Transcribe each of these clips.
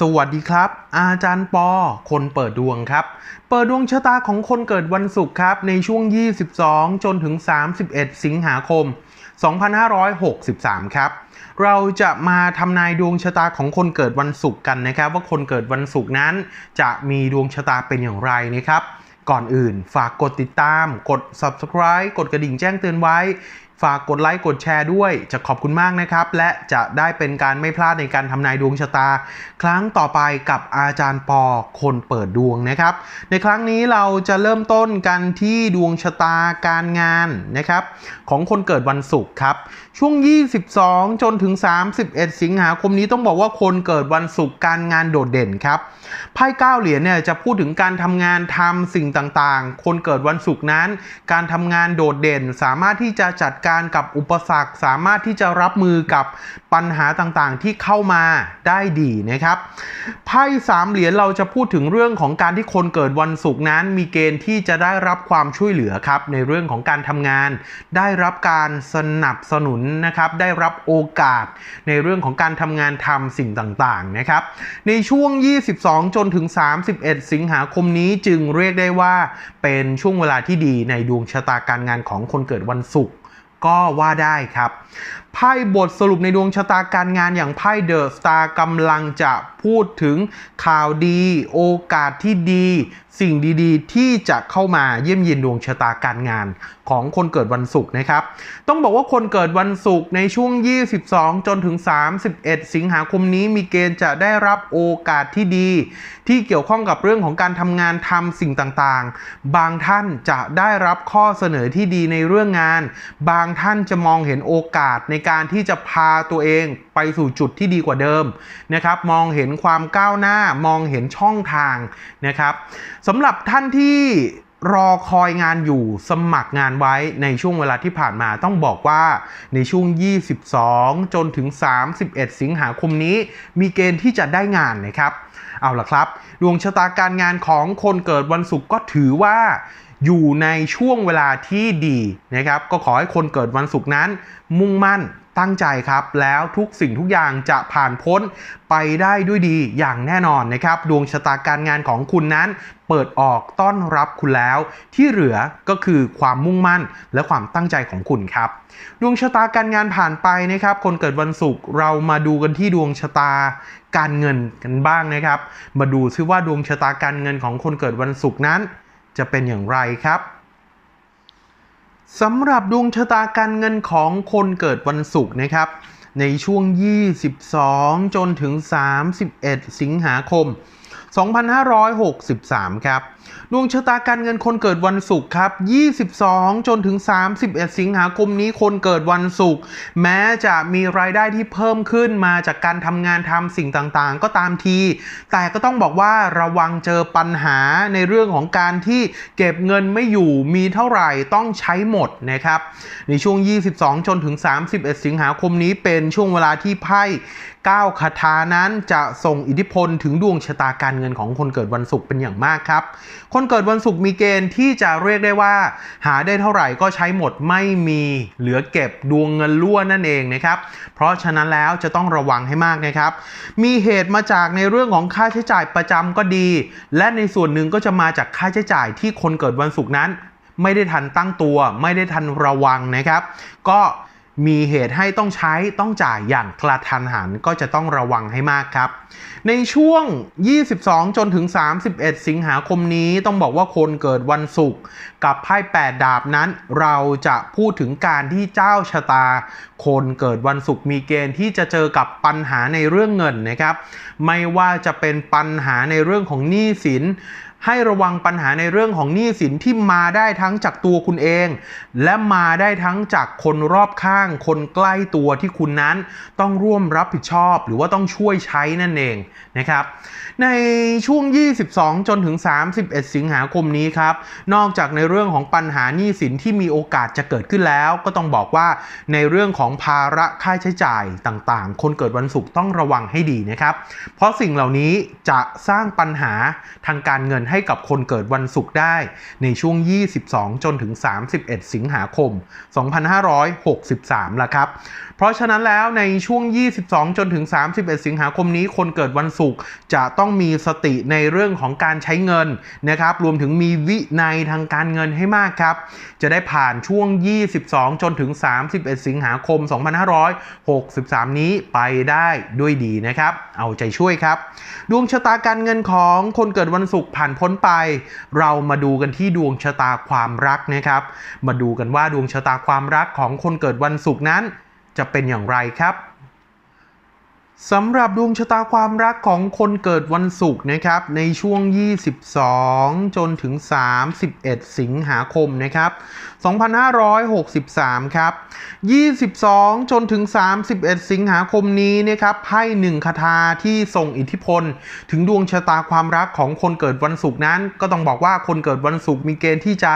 สวัสดีครับ อาจารย์ปอ คนเปิดดวงครับ เปิดดวงชะตาของคนเกิดวันศุกร์ครับ ในช่วง 22 จนถึง 31 สิงหาคม 2563 ครับ เราจะมาทำนายดวงชะตาของคนเกิดวันศุกร์กันนะครับ ว่าคนเกิดวันศุกร์นั้นจะมีดวงชะตาเป็นอย่างไรนะครับ ก่อนอื่นฝากกดติดตาม กด subscribe กดกระดิ่งแจ้งเตือนไว้ ฝากกดไลค์กดแชร์ด้วย จะขอบคุณมากนะครับ และจะได้เป็นการไม่พลาดในการทำนายดวงชะตา ครั้งต่อไปกับอาจารย์ปอคนเปิดดวงนะครับ ในครั้งนี้เราจะเริ่มต้นกันที่ดวงชะตาการงานนะครับ ของคนเกิดวันศุกร์ครับ ช่วง 22 จนถึง 31 สิงหาคมนี้ต้องบอกว่าคนเกิดวันศุกร์การงานโดดเด่นครับไพ่เก้าเหรียญเนี่ยจะพูดถึงการทำงานทำสิ่งต่างๆ คนเกิดวันศุกร์นั้น การทำงานโดดเด่นสามารถที่จะจัดการกับอุปสรรค สามารถที่จะรับมือกับปัญหาต่างๆ ที่เข้ามาได้ดีนะครับไพ่สามเหรียญเราจะพูดถึงเรื่องของการที่คนเกิดวันศุกร์นั้น มีเกณฑ์ที่จะได้รับความช่วยเหลือครับในเรื่องของการทำงาน ได้รับการสนับสนุนนะครับ ได้รับโอกาสในเรื่องของการทำงานทำสิ่งต่างๆนะครับ ในช่วง 22 จนถึง 31 สิงหาคมนี้จึงเรียกได้ว่าเป็นช่วงเวลาที่ดีในดวงชะตาการงานของคนเกิดวันศุกร์ ก็ว่าได้ครับ ไพ่บทสรุปในดวงชะตาการงานอย่างไพ่เดอะสตาร์กำลังจะพูดถึงข่าวดี โอกาสที่ดี สิ่งดีๆ ที่จะเข้ามาเยี่ยมเยียนดวงชะตาการงานของคนเกิดวันศุกร์นะครับ ต้องบอกว่าคนเกิดวันศุกร์ในช่วง 22 จนถึง 31 สิงหาคมนี้มีเกณฑ์จะได้รับโอกาสที่ดี ที่เกี่ยวข้องกับเรื่องของการทำงานทำสิ่งต่างๆ บางท่านจะได้รับข้อเสนอที่ดีในเรื่องงาน บางท่านจะมองเห็นโอกาสในการที่จะพาตัวเองไปสู่จุดที่ดีกว่าเดิมนะครับ มองเห็นความก้าวหน้ามองเห็นช่องทางนะครับสำหรับท่านที่รอคอยงานอยู่สมัครงานไว้ในช่วงเวลาที่ผ่านมาต้องบอกว่าในช่วง 22 จนถึง 31 สิงหาคมนี้ มีเกณฑ์ที่จะได้งานนะครับ เอาล่ะครับ ดวงชะตาการงานของคนเกิดวันศุกร์ก็ถือว่า อยู่ในช่วงเวลาที่ดีนะครับ ก็ขอให้คนเกิดวันศุกร์นั้น มุ่งมั่นตั้งใจครับ แล้วทุกสิ่งทุกอย่างจะผ่านพ้นไปได้ด้วยดีอย่างแน่นอนนะครับ ดวงชะตาการงานของคุณนั้น เปิดออกต้อนรับคุณแล้ว ที่เหลือก็คือความมุ่งมั่นและความตั้งใจของคุณครับ ดวงชะตาการงานผ่านไปนะครับ คนเกิดวันศุกร์เรามาดูกันที่ดวงชะตาการเงินกันบ้างนะครับ มาดูซิว่าดวงชะตาการเงินของคนเกิดวันศุกร์นั้น จะเป็นอย่างไรครับสำหรับดวงชะตาการเงินของคนเกิดวันศุกร์นะครับ ในช่วง 22 จนถึง 31 สิงหาคม 2563 ครับ ดวงชะตาการเงินคนเกิดวันศุกร์ครับ 22 จนถึง 31 สิงหาคมนี้คนเกิดวันศุกร์แม้จะมีรายได้ที่เพิ่มขึ้นมาจากการทำงานทำสิ่งต่างๆ ก็ตามที แต่ก็ต้องบอกว่าระวังเจอปัญหาในเรื่องของการที่เก็บเงินไม่อยู่มีเท่าไหร่ต้องใช้หมดนะครับ ในช่วง 22 จนถึง 31 สิงหาคมนี้เป็นช่วงเวลาที่ไพ่9คาถานั้นจะส่งอิทธิพลถึงดวงชะตาการเงินของคนเกิดวันศุกร์เป็นอย่างมากครับคนเกิดวันศุกร์มีเกณฑ์ที่จะเรียกได้ว่า หาได้เท่าไหร่ก็ใช้หมดไม่มีเหลือเก็บดวงเงินรั่วนั่นเองนะครับ เพราะฉะนั้นแล้วจะต้องระวังให้มากนะครับ มีเหตุมาจากในเรื่องของค่าใช้จ่ายประจำก็ดี และในส่วนหนึ่งก็จะมาจากค่าใช้จ่ายที่คนเกิดวันศุกร์นั้น ไม่ได้ทันตั้งตัว ไม่ได้ทันระวังนะครับ ก็ มีเหตุให้ต้องใช้ต้องจ่ายอย่างกระทันหันก็จะต้องระวังให้มากครับ ในช่วง 22 จนถึง 31 สิงหาคมนี้ต้องบอกว่าคนเกิดวันศุกร์กับไพ่8ดาบนั้น เราจะพูดถึงการที่เจ้าชะตา คนเกิดวันศุกร์มีเกณฑ์ที่จะเจอกับปัญหาในเรื่องเงินนะครับ ไม่ว่าจะเป็นปัญหาในเรื่องของหนี้สิน ให้ระวังปัญหาในเรื่องของหนี้สินที่มาได้ทั้งจากตัวคุณเอง และมาได้ทั้งจากคนรอบข้าง คนใกล้ตัวที่คุณนั้นต้องร่วมรับผิดชอบ หรือว่าต้องช่วยใช้นั่นเองนะครับ ในช่วง 22 จนถึง 31 สิงหาคมนี้ครับ นอกจากในเรื่องของปัญหาหนี้สินที่มีโอกาสจะเกิดขึ้นแล้ว ก็ต้องบอกว่าในเรื่องของภาระค่าใช้จ่ายต่างๆ คนเกิดวันศุกร์ต้องระวังให้ดีนะครับ เพราะสิ่งเหล่านี้จะสร้างปัญหาทางการเงินให้ให้กับคนเกิดวันศุกร์ได้ในช่วง 22 จนถึง 31 สิงหาคม 2563ละครับ เพราะฉะนั้นแล้วในช่วง 22 จนถึง 31 สิงหาคมนี้ คนเกิดวันศุกร์จะต้องมีสติในเรื่องของการใช้เงินนะครับรวมถึงมีวินัยทางการเงินให้มากครับ จะได้ผ่านช่วง 22 จนถึง 31 สิงหาคม 2563 นี้ไปได้ด้วยดีนะครับ เอาใจช่วยครับ ดวงชะตาการเงินของคนเกิดวันศุกร์ผ่านพ้นไป เรามาดูกันที่ดวงชะตาความรักนะครับ มาดูกันว่าดวงชะตาความรักของคนเกิดวันศุกร์นั้น จะเป็นอย่างไรครับ สำหรับดวงชะตาความรักของคนเกิดวันศุกร์นะครับ ในช่วง 22 จนถึง 31 สิงหาคมนะครับ 2563 ครับ 22 จนถึง 31 สิงหาคมนี้นะครับไพ่หนึ่งคาถาที่ส่งอิทธิพล ถึงดวงชะตาความรักของคนเกิดวันศุกร์นั้น ก็ต้องบอกว่าคนเกิดวันศุกร์มีเกณฑ์ที่จะ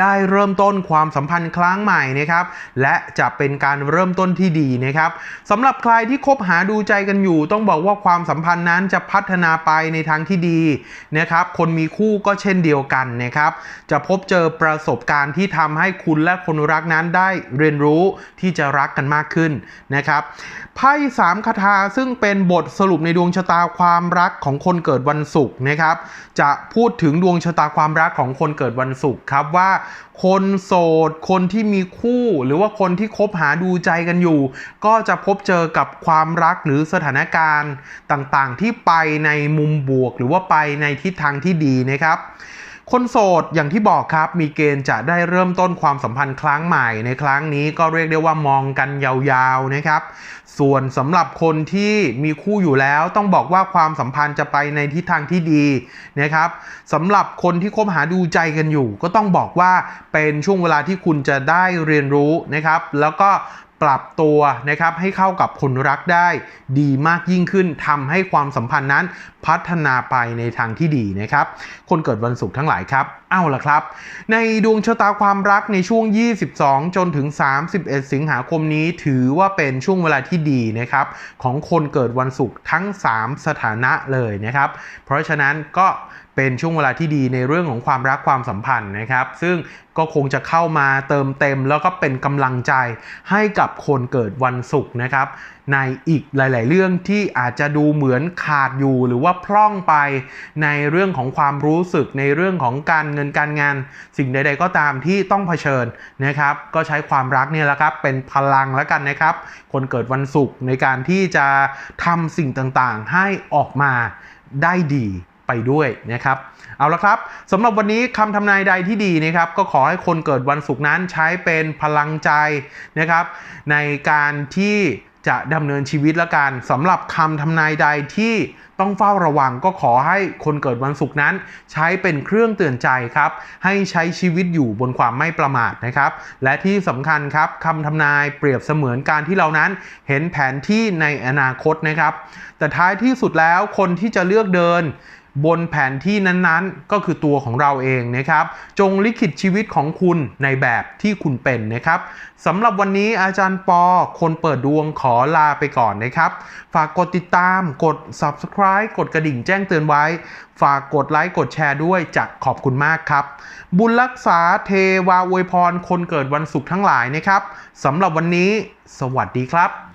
ได้เริ่มต้นความสัมพันธ์ครั้งใหม่นะครับ และจะเป็นการเริ่มต้นที่ดีนะครับสำหรับใครที่คบหาดูใจกันอยู่ ต้องบอกว่าความสัมพันธ์นั้นจะพัฒนาไปในทางที่ดีนะครับ คนมีคู่ก็เช่นเดียวกันนะครับ จะพบเจอประสบการณ์ที่ทำให้คุณและคนรักนั้นได้เรียนรู้ที่จะรักกันมากขึ้นนะครับไพ่สามคาถาซึ่งเป็นบทสรุปในดวงชะตาความรักของคนเกิดวันศุกร์นะครับ จะพูดถึงดวงชะตาความรักของคนเกิดวันศุกร์ครับว่า คนโสด คนที่มีคู่ หรือว่าคนที่คบหาดูใจกันอยู่ ก็จะพบเจอกับความรักหรือสถานการณ์ต่างๆ ที่ไปในมุมบวก หรือว่าไปในทิศทางที่ดีนะครับคนโสดอย่างที่บอกครับมีเกณฑ์จะได้เริ่มต้นความสัมพันธ์ครั้งใหม่ในครั้งนี้ก็เรียกได้ว่ามองกันยาวๆนะครับ ส่วนสำหรับคนที่มีคู่อยู่แล้วต้องบอกว่าความสัมพันธ์จะไปในทิศทางที่ดีนะครับสำหรับคนที่คบหาดูใจกันอยู่ ก็ต้องบอกว่าเป็นช่วงเวลาที่คุณจะได้เรียนรู้นะครับ แล้วก็ปรับตัวนะครับให้เข้ากับคนรักได้ดีมากยิ่งขึ้นทำให้ความสัมพันธ์นั้นพัฒนาไปในทางที่ดีนะครับ คนเกิดวันศุกร์ทั้งหลายครับ เอาล่ะครับ ในดวงชะตาความรักในช่วง 22 จนถึง 31 สิงหาคมนี้ถือว่าเป็นช่วงเวลาที่ดีนะครับ ของคนเกิดวันศุกร์ทั้ง 3 สถานะเลยนะครับ เพราะฉะนั้นก็เป็นช่วงเวลาที่ดีในเรื่องของความรักความสัมพันธ์นะครับ ซึ่งก็คงจะเข้ามาเติมเต็มแล้วก็เป็นกำลังใจให้กับคนเกิดวันศุกร์นะครับ ในอีกหลาย ๆ เรื่องที่อาจจะดูเหมือนขาดอยู่หรือว่าพร่องไปในเรื่องของความรู้สึกในเรื่องของการเงินการงาน สิ่งใด ๆ ก็ตามที่ต้องเผชิญนะครับ ก็ใช้ความรักเนี่ยแหละครับเป็นพลังแล้วกันนะครับ คนเกิดวันศุกร์ในการที่จะทำสิ่งต่างๆ ให้ออกมาได้ดีไปด้วยนะครับเอาละครับสำหรับวันนี้คำทำนายใดที่ดีนะครับ ก็ขอให้คนเกิดวันศุกร์นั้นใช้เป็นพลังใจนะครับ ในการที่ จะดำเนินชีวิตละกันสำหรับคำทำนายใดที่ต้องเฝ้าระวังก็ขอให้คนเกิดวันศุกร์นั้น ใช้เป็นเครื่องเตือนใจครับ ให้ใช้ชีวิตอยู่บนความไม่ประมาทนะครับ และที่สำคัญครับคำทำนายเปรียบเสมือนการที่เรานั้นเห็นแผนที่ในอนาคตนะครับ แต่ท้ายที่สุดแล้วคนที่จะเลือกเดิน บนแผนที่นั้นๆ ก็คือตัวของเราเองนะครับ จงลิขิตชีวิตของคุณในแบบที่คุณเป็นนะครับสำหรับวันนี้อาจารย์ปอ คนเปิดดวงขอลาไปก่อนนะครับ ฝากกดติดตามกด subscribe กดกระดิ่งแจ้งเตือนไว้ ฝากกดไลค์กดแชร์ด้วยจะขอบคุณมากครับ บุญรักษาเทวาอวยพร คนเกิดวันศุกร์ทั้งหลายนะครับสำหรับวันนี้ สวัสดีครับ